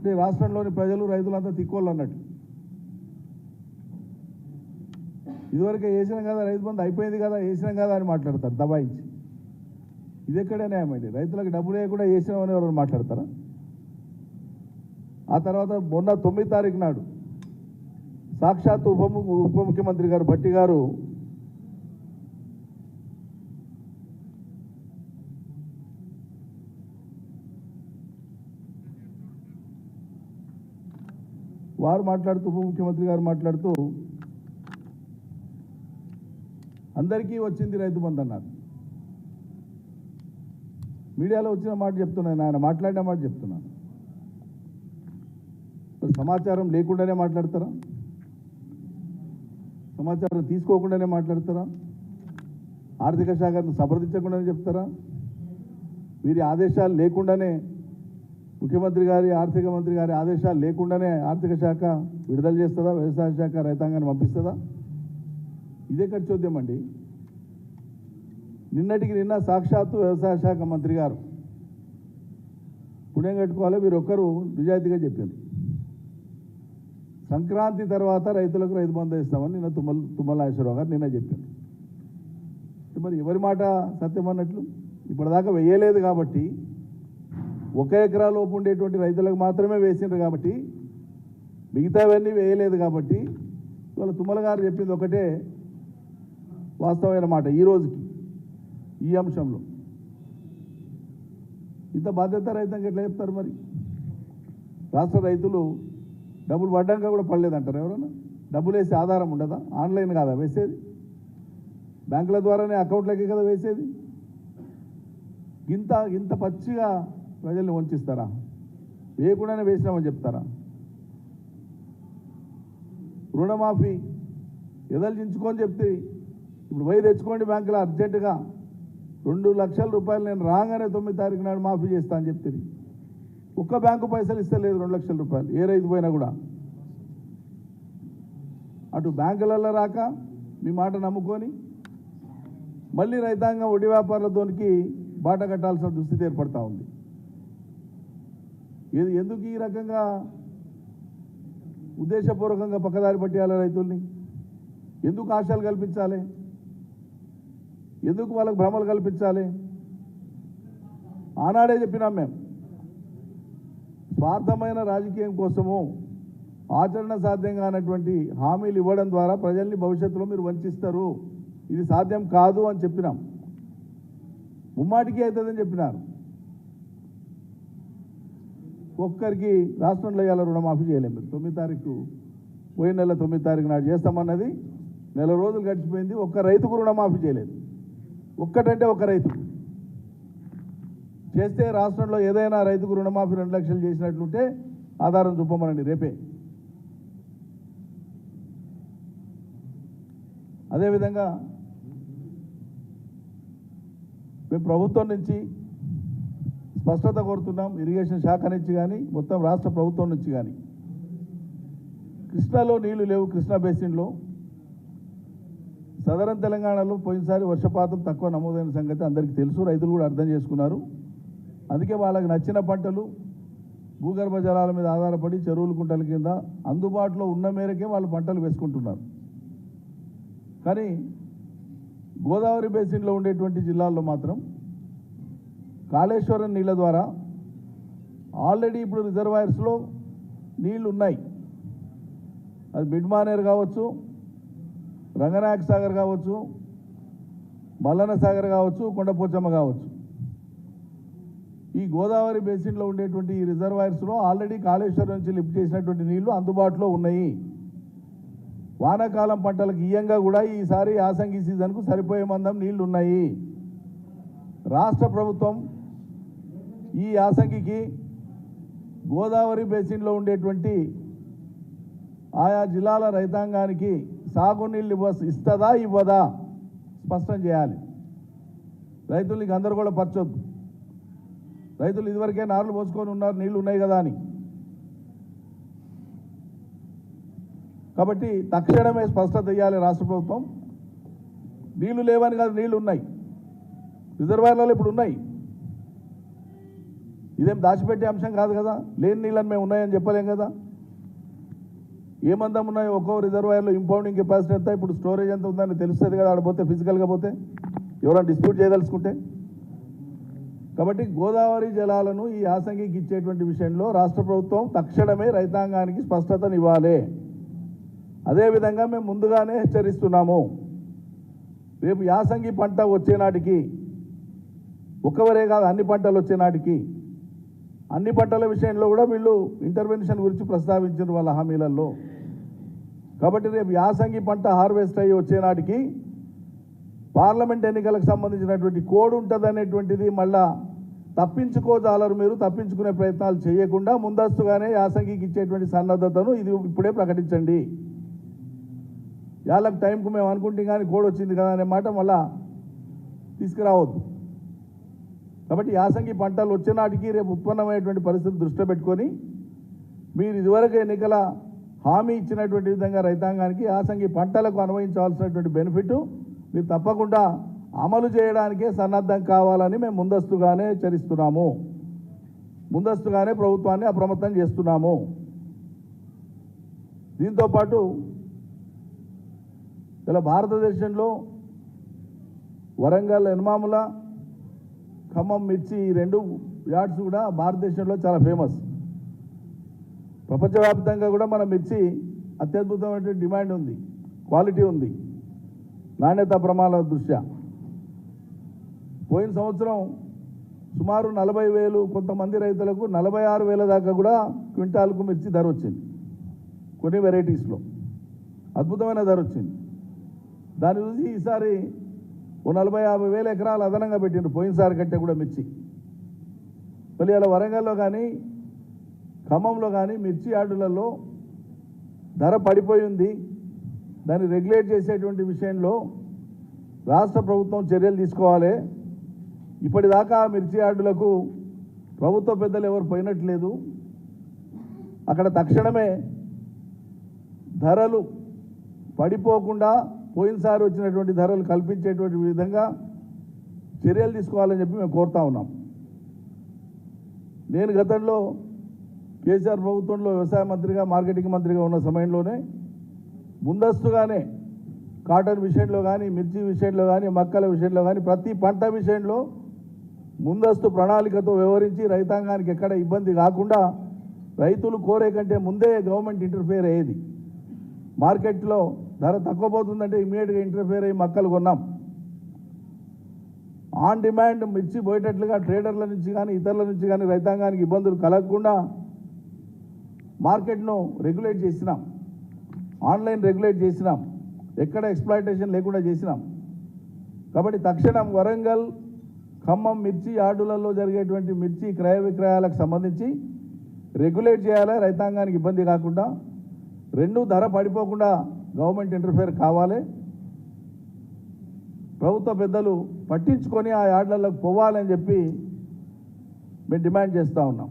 అంటే రాష్ట్రంలోని ప్రజలు రైతులంతా తిక్కోళ్ళు అన్నట్టు ఇదివరకే వేసినాం కదా రైతు బంధు అయిపోయింది కదా వేసినాం కదా అని మాట్లాడతారు దబాయించి. ఇది ఎక్కడ న్యాయం అండి రైతులకు డబ్బులు వేయకుండా వేసినామని ఎవరు మాట్లాడతారా? ఆ తర్వాత మొన్న తొమ్మిది తారీఖు నాడు సాక్షాత్ ఉప ఉప ముఖ్యమంత్రి గారు భట్టి గారు వారు మాట్లాడుతూ ఉప ముఖ్యమంత్రి గారు మాట్లాడుతూ అందరికీ వచ్చింది రైతు బంధు అన్నారు. మీడియాలో వచ్చిన మాట చెప్తున్నాను ఆయన మాట్లాడిన మాట చెప్తున్నాను. సమాచారం లేకుండానే మాట్లాడతారా? సమాచారం తీసుకోకుండానే మాట్లాడతారా? ఆర్థిక శాఖను సంప్రదించకుండానే చెప్తారా? వీరి ఆదేశాలు లేకుండానే ముఖ్యమంత్రి గారి ఆర్థిక మంత్రి గారి ఆదేశాలు లేకుండానే ఆర్థిక శాఖ విడుదల చేస్తుందా? వ్యవసాయ శాఖ రైతాంగాన్ని పంపిస్తుందా? ఇదే ఖర్చోద్యం అండి? నిన్నటికి నిన్న సాక్షాత్తు వ్యవసాయ శాఖ మంత్రి గారు పుణ్యం కట్టుకోవాలి మీరు ఒక్కరు నిజాయితీగా చెప్పారు సంక్రాంతి తర్వాత రైతులకు రైతు బంధు ఇస్తామని నిన్న తుమ్మల తుమ్మల గారు నిన్న చెప్పారు మరి ఎవరి మాట సత్యం అన్నట్లు? ఇప్పటిదాకా వేయలేదు కాబట్టి ఒక ఎకరాలోపు ఉండేటువంటి రైతులకు మాత్రమే వేసిండ్రు కాబట్టి మిగతావన్నీ వేయలేదు కాబట్టి ఇవాళ తుమ్మల గారు చెప్పింది ఒకటే వాస్తవమైన మాట ఈ రోజుకి ఈ అంశంలో. ఇంత బాధ్యత రైతంగా ఎట్లా చెప్తారు మరి? రాష్ట్ర రైతులు డబ్బులు పడ్డాక కూడా పడలేదంటారు ఎవరన్నా? డబ్బులు వేసే ఆధారం ఉండదా? ఆన్లైన్ కాదా వేసేది? బ్యాంకుల ద్వారానే అకౌంట్లకే కదా వేసేది? ఇంత ఇంత పచ్చిగా ప్రజల్ని వంచిస్తారా? వేయకుండానే వేసినామని చెప్తారా? రుణమాఫీ ఎదల్చించుకొని చెప్తే ఇప్పుడు పోయి తెచ్చుకోండి బ్యాంకులో అర్జెంటుగా. రెండు లక్షల రూపాయలు నేను రాగానే తొమ్మిది తారీఖు నాడు మాఫీ చేస్తా అని చెప్తుంది ఒక్క బ్యాంకు పైసలు ఇస్తలేదు రెండు లక్షల రూపాయలు ఏ రైతు పోయినా కూడా. అటు బ్యాంకులలో రాక మీ మాట నమ్ముకొని మళ్ళీ రైతాంగం వడ్డీ వ్యాపారులతోనికి బాట కట్టాల్సిన దుస్థితి ఏర్పడతా ఉంది. ఇది ఎందుకు ఈ రకంగా ఉద్దేశపూర్వకంగా పక్కదారి పట్టేయాలి రైతుల్ని? ఎందుకు ఆశలు కల్పించాలి? ఎందుకు వాళ్ళకు భ్రమలు కల్పించాలి? ఆనాడే చెప్పినాం మేము స్వార్థమైన రాజకీయం కోసము ఆచరణ సాధ్యం కానటువంటి హామీలు ఇవ్వడం ద్వారా ప్రజల్ని భవిష్యత్తులో మీరు వంచిస్తారు. ఇది సాధ్యం కాదు అని చెప్పినాం. ముమ్మాటికి అవుతుందని చెప్పినారు. ఒక్కరికి రాష్ట్రంలో ఇవాళ రుణమాఫీ చేయలేము మీరు. తొమ్మిది తారీఖు పోయిన నెల తొమ్మిది తారీఖు నాడు చేస్తామన్నది నెల రోజులు గడిచిపోయింది. ఒక్క రైతుకు రుణమాఫీ చేయలేదు. ఒక్కటంటే ఒక రైతు. చేస్తే రాష్ట్రంలో ఏదైనా రైతుకు రుణమాఫీ రెండు లక్షలు చేసినట్లుంటే ఆధారం చూపమనండి రేపే. అదేవిధంగా మేము ప్రభుత్వం నుంచి స్పష్టత కోరుతున్నాం. ఇరిగేషన్ శాఖ నుంచి కానీ మొత్తం రాష్ట్ర ప్రభుత్వం నుంచి కానీ కృష్ణాలో నీళ్ళు లేవు కృష్ణా బేసిన్లో. సదరన్ తెలంగాణలో పోయినసారి వర్షపాతం తక్కువ నమోదైన సంగతి అందరికీ తెలుసు. రైతులు కూడా అర్థం చేసుకున్నారు. అందుకే వాళ్ళకి నచ్చిన పంటలు భూగర్భ జలాల మీద ఆధారపడి చెరువులు కుంటల కింద అందుబాటులో ఉన్న మేరకే వాళ్ళు పంటలు వేసుకుంటున్నారు. కానీ గోదావరి బేసిన్లో ఉండేటువంటి జిల్లాల్లో మాత్రం కాళేశ్వరం నీళ్ళ ద్వారా ఆల్రెడీ ఇప్పుడు రిజర్వాయర్స్లో నీళ్ళు ఉన్నాయి అది బిడ్మానేర్ కావచ్చు రంగనాయక సాగర్ కావచ్చు మల్లన సాగర్ కావచ్చు కొండపోచమ్మ కావచ్చు. ఈ గోదావరి బేసిన్లో ఉండేటువంటి ఈ రిజర్వాయర్స్లో ఆల్రెడీ కాళేశ్వరం నుంచి లిఫ్ట్ చేసినటువంటి నీళ్ళు అందుబాటులో ఉన్నాయి. వానాకాలం పంటలకు ఇయ్యంగా కూడా ఈసారి యాసంగి సీజన్కు సరిపోయే మందం నీళ్ళు ఉన్నాయి రాష్ట్ర ప్రభుత్వం ఈ యాసంగికి గోదావరి బేసిన్లో ఉండేటువంటి ఆయా జిల్లాల రైతాంగానికి సాగునీళ్ళు ఇవ్వ ఇస్తుందా ఇవ్వదా స్పష్టం చేయాలి. రైతులకి అందరూ కూడా పరచొద్దు. రైతులు ఇదివరకే నార్లు పోసుకొని ఉన్నారు నీళ్ళు ఉన్నాయి కదా అని. కాబట్టి తక్షణమే స్పష్టత ఇవ్వాలి రాష్ట్ర ప్రభుత్వం. నీళ్ళు లేవని కాదు నీళ్ళు ఉన్నాయి. రిజర్వాయర్లలో ఇప్పుడు ఉన్నాయి. ఇదేం దాచిపెట్టే అంశం కాదు కదా? లేని నీళ్ళని మేము ఉన్నాయని చెప్పలేం కదా? ఏ మందం ఉన్నాయో ఒక్కో రిజర్వాయర్లో ఇంపౌండింగ్ కెపాసిటీ ఎంత? ఇప్పుడు స్టోరేజ్ ఎంత ఉందని తెలుస్తుంది కదా ఆడ పోతే ఫిజికల్గా పోతే? ఎవరైనా డిస్ప్యూట్ చేయదలుచుకుంటే? కాబట్టి గోదావరి జలాలను ఈ యాసంగికి ఇచ్చేటువంటి విషయంలో రాష్ట్ర ప్రభుత్వం తక్షణమే రైతాంగానికి స్పష్టతనివ్వాలి అదేవిధంగా మేము ముందుగానే హెచ్చరిస్తున్నాము. రేపు యాసంగి పంట వచ్చే నాటికి ఒక్కవరే కాదు అన్ని పంటలు వచ్చే నాటికి అన్ని పంటల విషయంలో కూడా వీళ్ళు ఇంటర్వెన్షన్ గురించి ప్రస్తావించారు వాళ్ళ హామీలలో. కాబట్టి రేపు యాసంగి పంట హార్వెస్ట్ అయ్యి వచ్చేనాటికి పార్లమెంట్ ఎన్నికలకు సంబంధించినటువంటి కోడ్ ఉంటుంది అనేటువంటిది మళ్ళా తప్పించుకోజాలరు మీరు తప్పించుకునే ప్రయత్నాలు చేయకుండా ముందస్తుగానే యాసంగికి ఇచ్చేటువంటి సన్నద్ధతను ఇది ఇప్పుడే ప్రకటించండి. యాళ్ళకు టైంకు మేము అనుకుంటే కానీ కోడ్ వచ్చింది కదా అనే మాట మళ్ళా తీసుకురావద్దు. కాబట్టి యాసంగి పంటలు వచ్చే నాటికి రేపు ఉత్పన్నమైనటువంటి పరిస్థితి దృష్టిలో పెట్టుకొని మీరు ఇదివరకు ఎన్నికల హామీ ఇచ్చినటువంటి విధంగా రైతాంగానికి యాసంగి పంటలకు అనుభవించాల్సినటువంటి బెనిఫిట్ మీరు తప్పకుండా అమలు చేయడానికే సన్నద్ధం కావాలని మేము ముందస్తుగానే హెచ్చరిస్తున్నాము. ముందస్తుగానే ప్రభుత్వాన్ని అప్రమత్తం చేస్తున్నాము. దీంతోపాటు ఇలా భారతదేశంలో వరంగల్ ఎనుమాముల ఖమ్మం మిర్చి ఈ రెండు యార్డ్స్ కూడా భారతదేశంలో చాలా ఫేమస్. ప్రపంచవ్యాప్తంగా కూడా మన మిర్చి అత్యద్భుతమైన డిమాండ్ ఉంది క్వాలిటీ ఉంది నాణ్యత ప్రమాణాల దృష్ట్యా. పోయిన సంవత్సరం సుమారు నలభై వేలు కొంతమంది రైతులకు నలభై ఆరు వేల దాకా కూడా క్వింటాల్కు మిర్చి ధర వచ్చింది కొన్ని వెరైటీస్లో అద్భుతమైన ధర వచ్చింది. దాని చూసి ఈసారి ఓ నలభై యాభై వేల ఎకరాలు అదనంగా పెట్టిండ్రు. పోయినసారి కంటే కూడా మిర్చి. మళ్ళీ అలా వరంగల్లో కానీ ఖమ్మంలో కానీ మిర్చి యార్డులలో ధర పడిపోయి ఉంది. దాన్ని రెగ్యులేట్ చేసేటువంటి విషయంలో రాష్ట్ర ప్రభుత్వం చర్యలు తీసుకోవాలి. ఇప్పటిదాకా మిర్చి యార్డులకు ప్రభుత్వ పెద్దలు ఎవరు పోయినట్లేదు. అక్కడ తక్షణమే ధరలు పడిపోకుండా పోయినసారి వచ్చినటువంటి ధరలు కల్పించేటువంటి విధంగా చర్యలు తీసుకోవాలని చెప్పి మేము కోరుతా ఉన్నాం. నేను గతంలో కేసీఆర్ ప్రభుత్వంలో వ్యవసాయ మంత్రిగా మార్కెటింగ్ మంత్రిగా ఉన్న సమయంలోనే ముందస్తుగానే కాటన్ విషయంలో కానీ మిర్చి విషయంలో కానీ మక్కల విషయంలో కానీ ప్రతి పంట విషయంలో ముందస్తు ప్రణాళికతో వ్యవహరించి రైతాంగానికి ఎక్కడ ఇబ్బంది కాకుండా రైతులు కోరే కంటే ముందే గవర్నమెంట్ ఇంటర్ఫేర్ అయ్యేది. మార్కెట్లో ధర తక్కువ పోతుందంటే ఇమీడియట్గా ఇంటర్ఫేర్ అయ్యి మక్కలు కొన్నాం. ఆన్ డిమాండ్ మిర్చి పోయేటట్లుగా ట్రేడర్ల నుంచి కానీ ఇతరుల నుంచి కానీ రైతాంగానికి ఇబ్బందులు కలగకుండా మార్కెట్ను రెగ్యులేట్ చేసినాం. ఆన్లైన్ రెగ్యులేట్ చేసినాం. ఎక్కడ ఎక్స్ప్లాయిటేషన్ లేకుండా చేసినాం. కాబట్టి తక్షణం వరంగల్ ఖమ్మం మిర్చి యార్డులలో జరిగేటువంటి మిర్చి క్రయ విక్రయాలకు సంబంధించి రెగ్యులేట్ చేయాలి? రైతాంగానికి ఇబ్బంది కాకుండా రెండు ధర పడిపోకుండా గవర్నమెంట్ ఇంటర్ఫేర్ కావాలి. ప్రభుత్వ పెద్దలు పట్టించుకొని ఆ యార్డ్లలోకి పోవాలని చెప్పి మేము డిమాండ్ చేస్తూ ఉన్నాం.